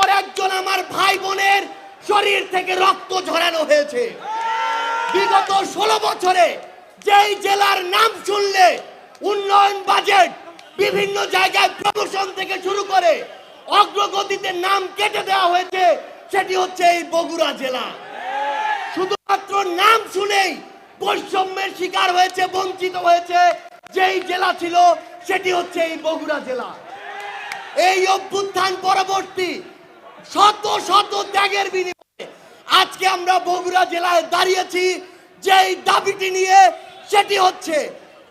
পর একজন আমার ভাই বোনের শরীর থেকে রক্ত ঝরানো হয়েছে। বিগত ষোলো বছরে যেই জেলার নাম শুনলে উন্নয়ন বাজেট বিভিন্ন জায়গায় প্রমোশন থেকে শুরু করে অগ্রগতিতে নাম কেটে দেওয়া হয়েছে, সেটি হচ্ছে এই বগুড়া জেলা। শুধুমাত্র নাম শুনেই বৈষম্যের শিকার হয়েছে, বঞ্চিত হয়েছে যেই জেলা ছিল, সেটি হচ্ছে এই বগুড়া জেলা। এই অভ্যুত্থান পরবর্তী শত শত ত্যাগের বিনিময়ে আজকে আমরা বগুড়া জেলায় দাঁড়িয়েছি, যেই দাবিটি নিয়ে সেটি হচ্ছে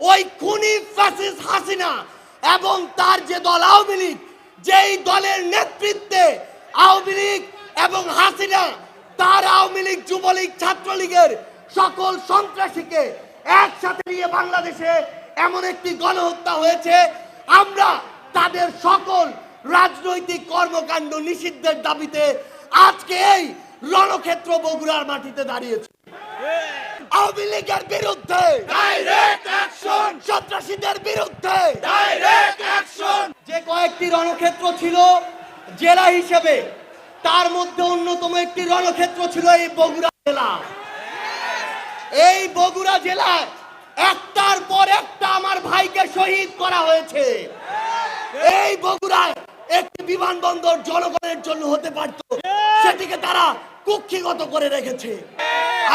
ওই খুনি ফ্যাসিস হাসিনা এবং তার যে দল আওয়ামী লীগ, যেই দলের নেতৃত্বে আওয়ামী লীগ এবং হাসিনা, তার আওয়ামী লীগ যুবলীগ ছাত্রলীগের সকল সন্ত্রাসীকে একসাথে নিয়ে বাংলাদেশে এমন একটি গণহত্যা হয়েছে। আমরা তাদের সকল রাজনৈতিক কর্মকাণ্ড নিষিদ্ধের দাবিতে আজকে এই রণক্ষেত্র বগুড়ার মাটিতে দাঁড়িয়েছে। আওয়ামী লীগের বিরুদ্ধে সন্ত্রাসীদের বিরুদ্ধে যে কয়েকটি রণক্ষেত্র ছিল জেলা হিসেবে তার মধ্যে অন্যতম একটি রণক্ষেত্র ছিল এই বগুড়া জেলা। এই বগুড়া জেলায় একটার পর একটা আমার ভাইকে শহীদ করা হয়েছে। এই বগুড়ায় একটি বিমানবন্দর জনগণের জন্য হতে পারত। সেটিকে তারা কুক্ষিগত করে রেখেছে।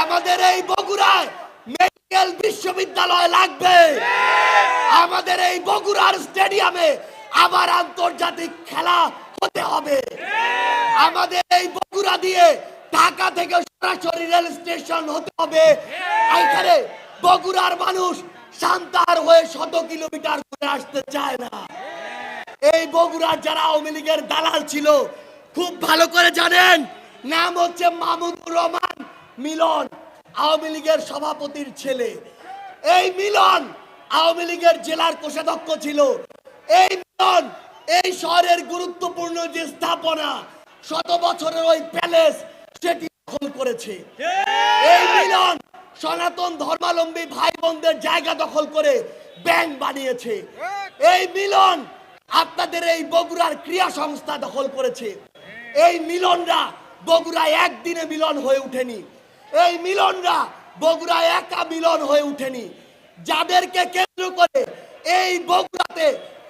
আমাদের এই বগুড়ায় মেডিকেল বিশ্ববিদ্যালয় লাগবে। আমাদের এই বগুড়ার স্টেডিয়ামে আবার আন্তর্জাতিক খেলা হতে হবে। আমাদের এই বগুড়া দিয়ে ঢাকা থেকে সরাসরি রেল স্টেশন হতে হবে। এখানে বগুড়ার মানুষ শান্তার হয়ে শত কিলোমিটার ঘুরে আসতে চায় না। এই বগুড়ার যারা আওয়ামী লীগের দালাল ছিল খুব ভালো করে জানেন নাম হচ্ছে মাহমুদুর রহমান মিলন আওয়ামী লীগের সভাপতির ছেলে। এই মিলন আওয়ামী লীগের জেলার কোষাধ্যক্ষ ছিল। এই মিলন এই শহরের গুরুত্বপূর্ণ যে স্থাপনা শত বছরের ওই প্যালেস সেটি দখল করেছে। এই মিলন সনাতন ধর্মাবলম্বী ভাই বোনদের জায়গা দখল করে ব্যাংক বানিয়েছে। এই মিলন আপনাদের এই বগুড়ার ক্রিয়া সংস্থা দখল করেছে। এই মিলনরা বগুড়ায় একদিনে মিলন হয়ে ওঠেনি। এই মিলনরা বগুড়ায় একা মিলন হয়ে ওঠেনি। যাদেরকে কেন্দ্র করে এই বগুড়াতে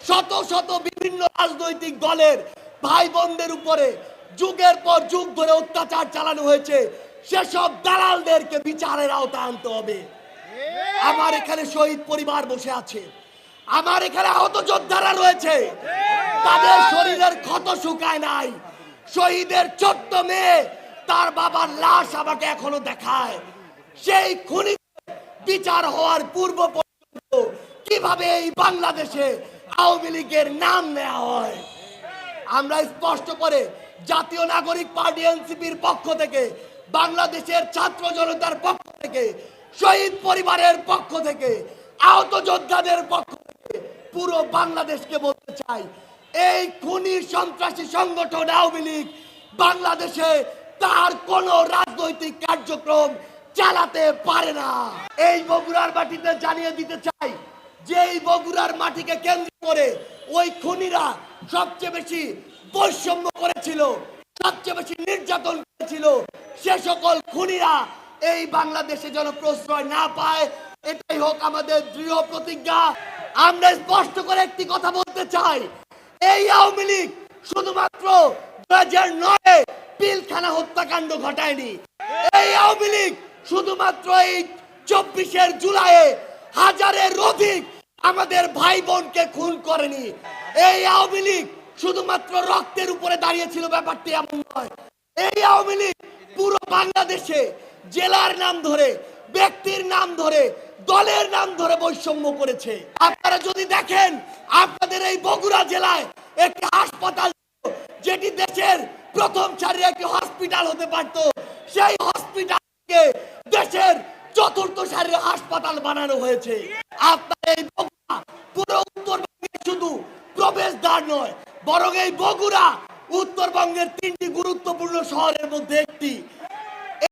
শত শত বিভিন্ন রাজনৈতিক দলের ভাই বোনদের উপরে যুগের পর যুগ ধরে অত্যাচার চালানো হয়েছে, সেসব দালালদেরকে বিচারের আওতায় আনতে হবে। আমার এখানে শহীদ পরিবার বসে আছে। আমার এখানে আহত যোদ্ধারা রয়েছে। তাদের শরীরের ক্ষত শুকায় নাই। শহীদের ছোট্ট মেয়ে, তার বাবার লাশ আমাকে এখনও দেখায়। সেই খুনি বিচার হওয়ার পূর্ব পর্যন্ত কীভাবে এই বাংলাদেশে আওয়ামী লীগের নাম নেওয়া হয়? আমরা স্পষ্ট করে জাতীয় নাগরিক পার্টি এনসিপির পক্ষ থেকে, বাংলাদেশের ছাত্র জনতার পক্ষ থেকে, শহীদ পরিবারের পক্ষ থেকে, আহত যোদ্ধাদের পক্ষ পুরো বাংলাদেশকে বলতে চাই। এই খুনি সন্ত্রাসী সংগঠন আওয়ামী লীগ বাংলাদেশে তার কোন রাজনৈতিক কার্যক্রম চালাতে পারে না। এই বগুড়ার মাটিতে জানিয়ে দিতে চাই যে এই বগুড়ার মাটিকে কেন্দ্র করে ওই খুনিরা সবচেয়ে বেশি বৈষম্য করেছিল, সবচেয়ে বেশি নির্যাতন করেছিল, সে সকল খুনিরা এই বাংলাদেশে যেন প্রশ্রয় না পায়, এটাই হোক আমাদের দৃঢ় প্রতিজ্ঞা। আমরা স্পষ্ট করে একটি কথা বলতে চাই। এই আওয়ামী লীগ শুধুমাত্র দু হাজার নয় পিলখানা হত্যাকাণ্ড ঘটায়নি। এই আওয়ামী লীগ শুধুমাত্র এই চব্বিশের জুলাইয়ে হাজারের অধিক আমাদের ভাই বোনকে খুন করেনি। এই আওয়ামী লীগ শুধুমাত্র রক্তের উপরে দাঁড়িয়েছিল, ব্যাপারটি এমন নয়। এই আওয়ামী লীগ পুরো বাংলাদেশে জেলার নাম ধরে, ব্যক্তির নাম ধরে দলের নাম ধরে বৈষম্য করেছে। আপনারা যদি দেখেন, আপনাদের এই বগুড়া জেলায় একটি হাসপাতাল যেটি দেশের প্রথম সারির একটি হসপিটাল হতে পারত। সেই হসপিটালকে দেশের চতুর্থ সারির হাসপাতাল বানানো হয়েছে। আপনার এই বগুড়া পুরো উত্তরবঙ্গে শুধু প্রবেশদ্বার নয়, বরং এই বগুড়া উত্তরবঙ্গের তিনটি গুরুত্বপূর্ণ শহরের মধ্যে